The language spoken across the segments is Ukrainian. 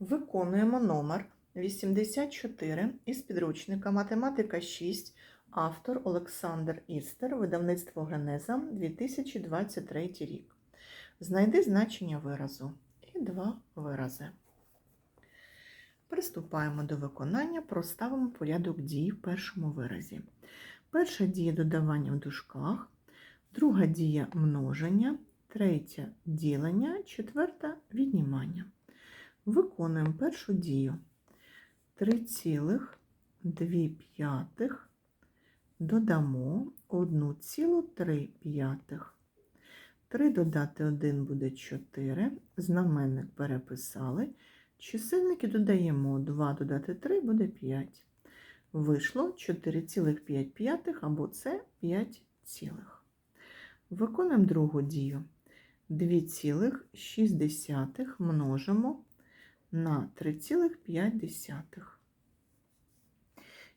Виконуємо номер 84 із підручника Математика 6, автор Олександр Істер, видавництво Генеза 2023 рік. Знайди значення виразу і два вирази. Приступаємо до виконання, проставимо порядок дій в першому виразі. Перша дія додавання в дужках, друга дія множення, третя ділення, четверта віднімання. Виконуємо першу дію. 3,2 додамо 1,3. 3 додати 1 буде 4. Знаменник переписали. Чисельники додаємо 2 додати 3 буде 5. Вийшло 4,5 або це 5 цілих. Виконуємо другу дію. 2,6 множимо на 3,5.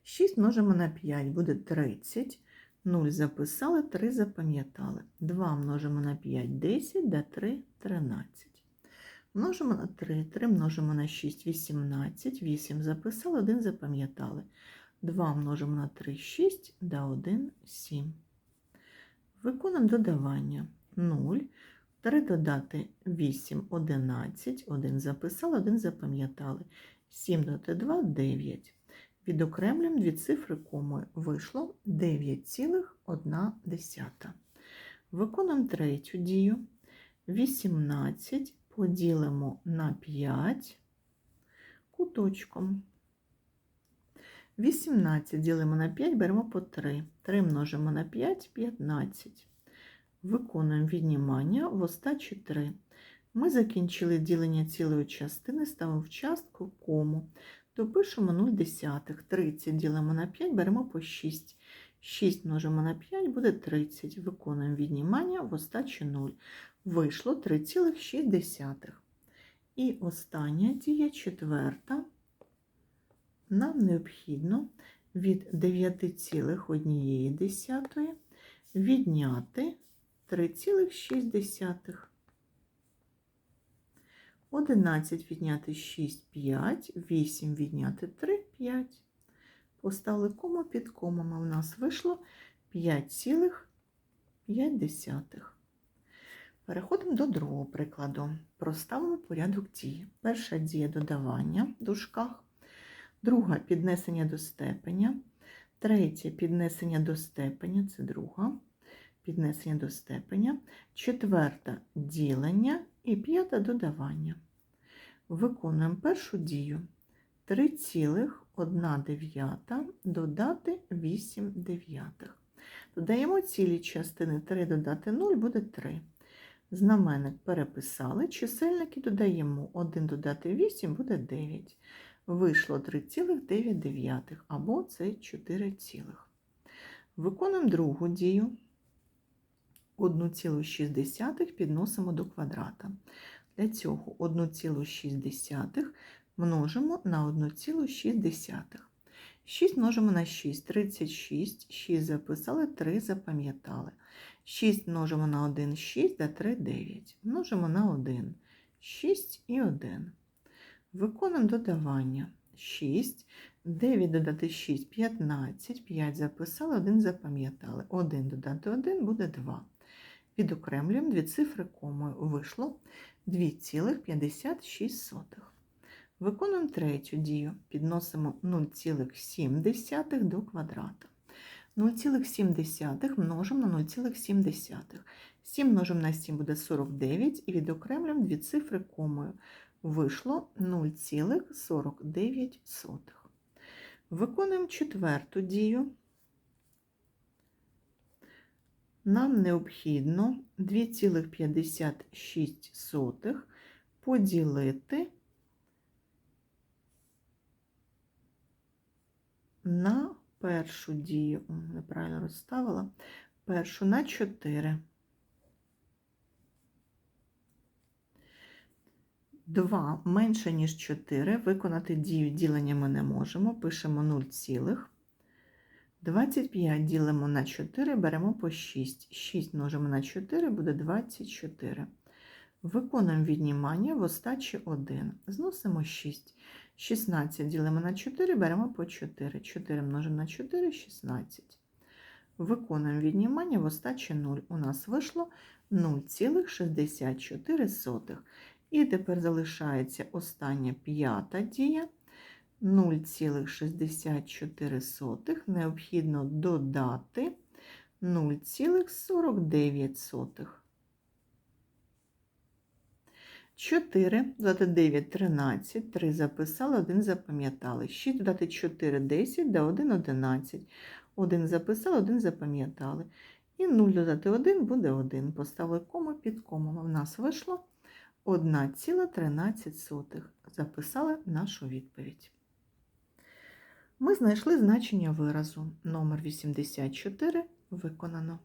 6 множимо на 5 буде 30. 0 записали, 3 запам'ятали. 2 множимо на 5 10, да 3 13. Множимо на 3, 3 множимо на 6 18, 8 записали, 1 запам'ятали. 2 множимо на 3 6, да 1 7. Виконуємо додавання 0. 3 додати 8, 11, 1 записали, 1 запам'ятали. 7 додати 2, 9. Відокремлюємо дві цифри комою. Вийшло 9,1. Виконуємо третю дію. 18 поділимо на 5 куточком. 18 ділимо на 5, беремо по 3. 3 множимо на 5 15. Виконуємо віднімання в остачі 3. Ми закінчили ділення цілої частини, ставимо в частку кому. Допишемо 0 десятих. 30 ділимо на 5, беремо по 6. 6 множимо на 5 буде 30. Виконуємо віднімання в остачі 0. Вийшло 3,6. І остання дія, четверта. Нам необхідно від 9,1 відняти 3,6. 11 відняти 6 5, 8 відняти 3 5. Поставили кому під комами. У нас вийшло 5,5. Переходимо до другого прикладу. Проставимо порядок дії. Перша дія додавання в дужках, друга піднесення до степеня, третя піднесення до степеня це друга, піднесення до степеня, четверта ділення і п'ята додавання. Виконуємо першу дію 3,1 додати 8 дев'ятих. Додаємо цілі частини 3 додати 0 буде 3. Знаменник переписали, чисельники додаємо 1 додати 8 буде 9. Вийшло 3,9 або це 4 цілих. Виконуємо другу дію. 1,6 підносимо до квадрата. Для цього 1,6 множимо на 1,6. 6 множимо на 6, 36, 6 записали, 3 запам'ятали. 6 множимо на 1, 6, да 3, 9. Множимо на 1, 6 і 1. Виконуємо додавання. 6, 9 додати 6, 15, 5 записали, 1 запам'ятали. 1 додати 1 буде 2. Відокремлюємо дві цифри комою. Вийшло 2,56. Виконуємо третю дію. Підносимо 0,7 до квадрата. 0,7 множимо на 0,7. 7 множимо на 7 буде 49 і відокремлюємо дві цифри комою. Вийшло 0,49. Виконуємо четверту дію. Нам необхідно 2,56 поділити на першу дію, неправильно розставила, першу на 4. 2 менше, ніж 4. Виконати дію ділення ми не можемо. Пишемо 0 цілих. 25 ділимо на 4, беремо по 6. 6 множимо на 4 буде 24. Виконуємо віднімання в остачі 1. Зносимо 6. 16 ділимо на 4, беремо по 4. 4 множимо на 4 – 16. Виконуємо віднімання в остачі 0. У нас вийшло 0,64. І тепер залишається остання п'ята дія. 0,64 необхідно додати 0,49. 4 додати 9 13, 3 записали, 1 запам'ятали. 6 додати 4 10, да 1 11. 1 записали, 1 запам'ятали. І 0 додати 1 буде 1. Поставили кому під комом. У нас вийшло 1,13. Записали нашу відповідь. Ми знайшли значення виразу. Номер 84 виконано.